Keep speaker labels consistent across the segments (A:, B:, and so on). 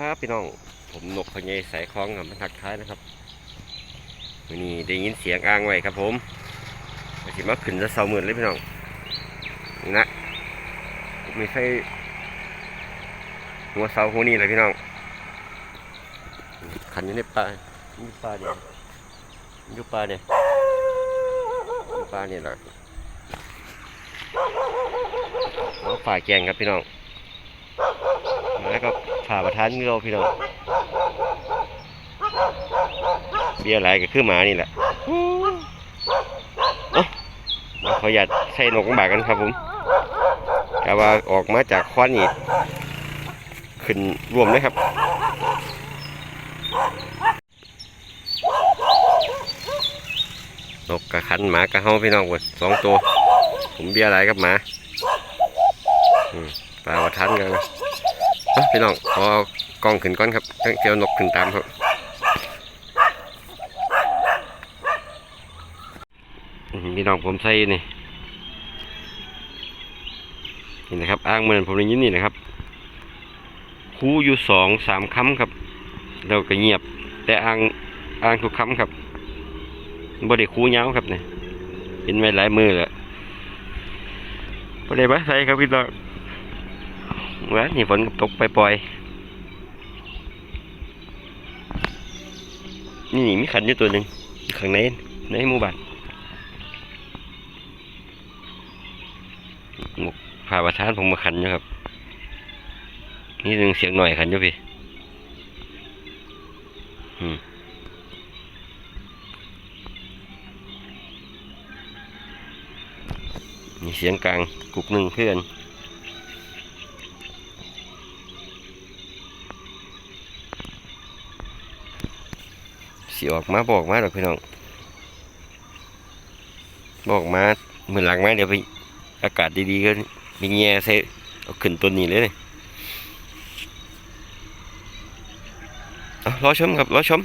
A: ครับพี่น้อง ผมนกพญายสายคล้องกับมันทักท้ายนะครับวันนี้ได้ยินเสียงอ้างไว้ครับผมมาสิมาขึ้นจะเสาหมื่นเลยพี่น้องนี่นะผมไม่ใช่หัวเสาหัวนี้เลยพี่น้องขันอยู่ในป่าอยู่ป่าเนี่ยอยู่ป่าเนี่ยอยู่ป่าเนี่ยแหละเอาป่าแกงครับพี่น้องแล้วก็ ผ่าประทานเราพี่น้องเบี้ยอะไรก็คือหมานี่แหละเอ้ามาขอหยัดใส่นกบากกันครับผมกะว่าออกมาจากควันนี่ขึ้นรวมเลยครับนกกระขันหมากระเฮาพี่น้องคนสองตัว ผมเบี้ยอะไรกับหมาอืมปลาประทันกันนะเอ้า พี่น้องขอกล้องขึ้นก่อนครับเจียวนกขึ้นตามครับพี่น้องผมใส่นี่นี่นะครับอ้างเหมือนผมได้ยินนี่นะครับคูอยู่สองสามคำครับแล้วก็เงียบ แต่อ้างอ้างทุกคำครับบ่ได้คูเงาวครับเนี่ยเห็นไว้หลายมือแล้วบ่ได้มาใส่ครับพี่น้อง วนนี่ฝนก็ตกไปปล่อยๆนี่มีขันอยู่ตัวหนึ่งข้างในในหมู่บ้านหมกผ่าประทานผมมาขันอยู่ครับ นี่หนึ่งเสียงหน่อยขันอยู่พี่มีเสียงกลางกุกหนึ่งเพื่อนีออกมาบอกมาดอกพี่น้อง บอกมาเหมือนหลังมาเดี๋ยวไปอากาศดีๆก็มีแง่ใส่เอาขึ้นต้นนี้เลยรอชมครับรอชม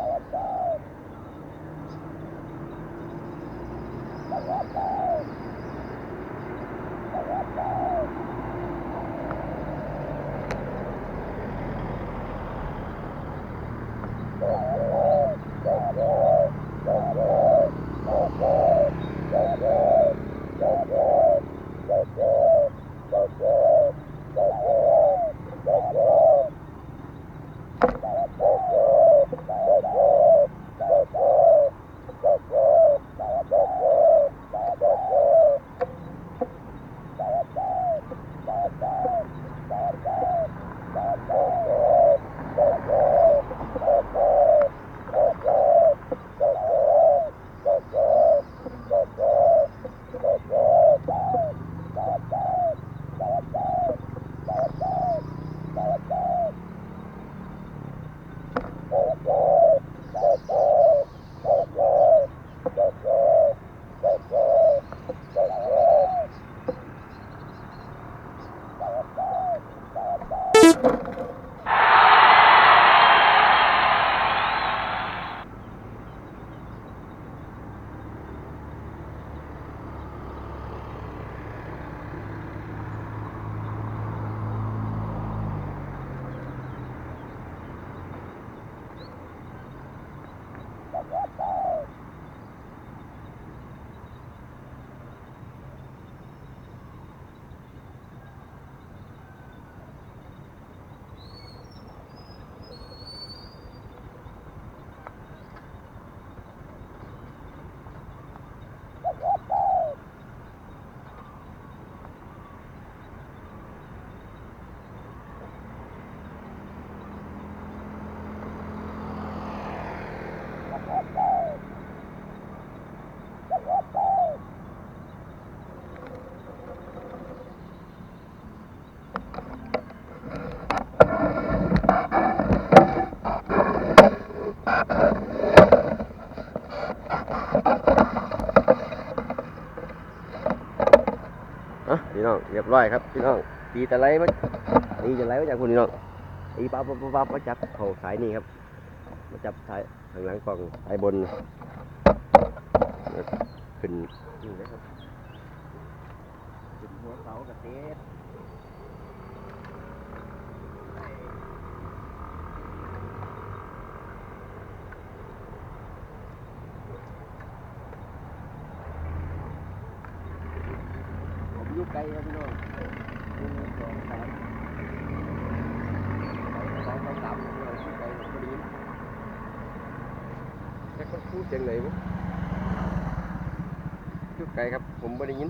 A: America. เรียบร้อยครับพี่น้องตีตะไลมาตีตะไลมาจากคุณพี่น้องตีปั๊บปั๊บปั๊บมาจับเขาสายนี่ครับ มาจับสายทางหลังกล่องสายบนขึ้นนี่นะครับขึ้นหัวเสากระเตดผมอยู่ไกล ครับพี่น้องหนึ่งสองสามสองสองสามพี่น้องอยู่ไกลผมก็ได้ยินแค่คนพูดเสียงไงวะอยู่ไกลครับ ผมไม่ได้ยิน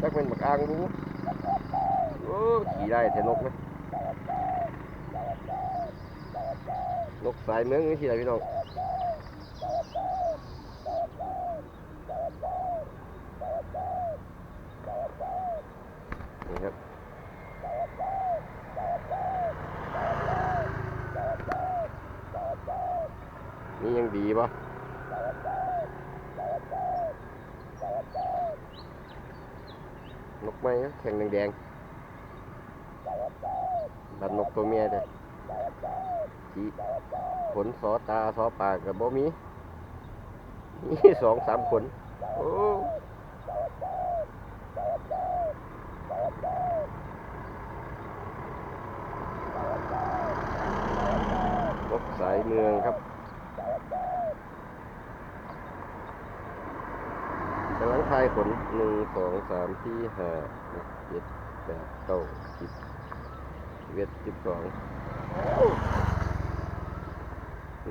A: จักเป็นบักอ่างรู้โอ้ขี่ได้แต่นกไหมนกสายเมืองนี่ที่ไหนพี่น้องนี่ครับนี่ยังดีปะ นกไม้นะแข็งแดงๆดันนกตัวเมียเลยสีขนสอตาสอปากกับบ่มีมีสองสามขนโอ้นกสายเมืองครับกำลัง ทายขนหนึ่งสองสามสี่ห้าหกเจ็ดแปดเก้าสิบเอ็ดสิบสอง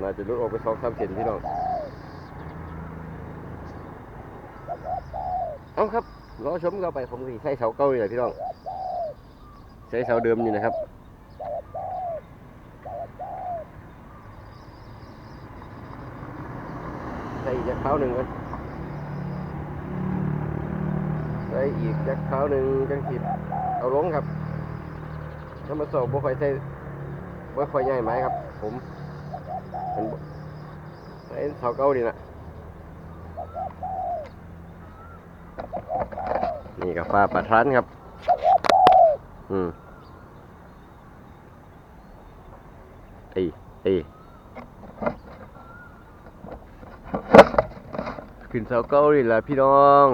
A: น่าจะลุดออกไปสองสามเซนพี่น้อง เอาครับรอชมกันไปผมสิใช้เสาเก้านี่แหละพี่น้อง ใช้เสาเดิมนี่นะครับใส่อีกเท้าหนึ่งกัน ใส่อีกจักเท้าหนึ่งจังสิเอาลงครับถ้ามาสอบบ่ค่อยใส่บ่ค่อยใหญ่ไหมครับ ผมเป็นใส่เสาเก้านี่นะนี่กับฟ้าประทานครับ อืมเอ้ยเอ้ยขึ้นเสาเก้านี่แหละพี่น้อง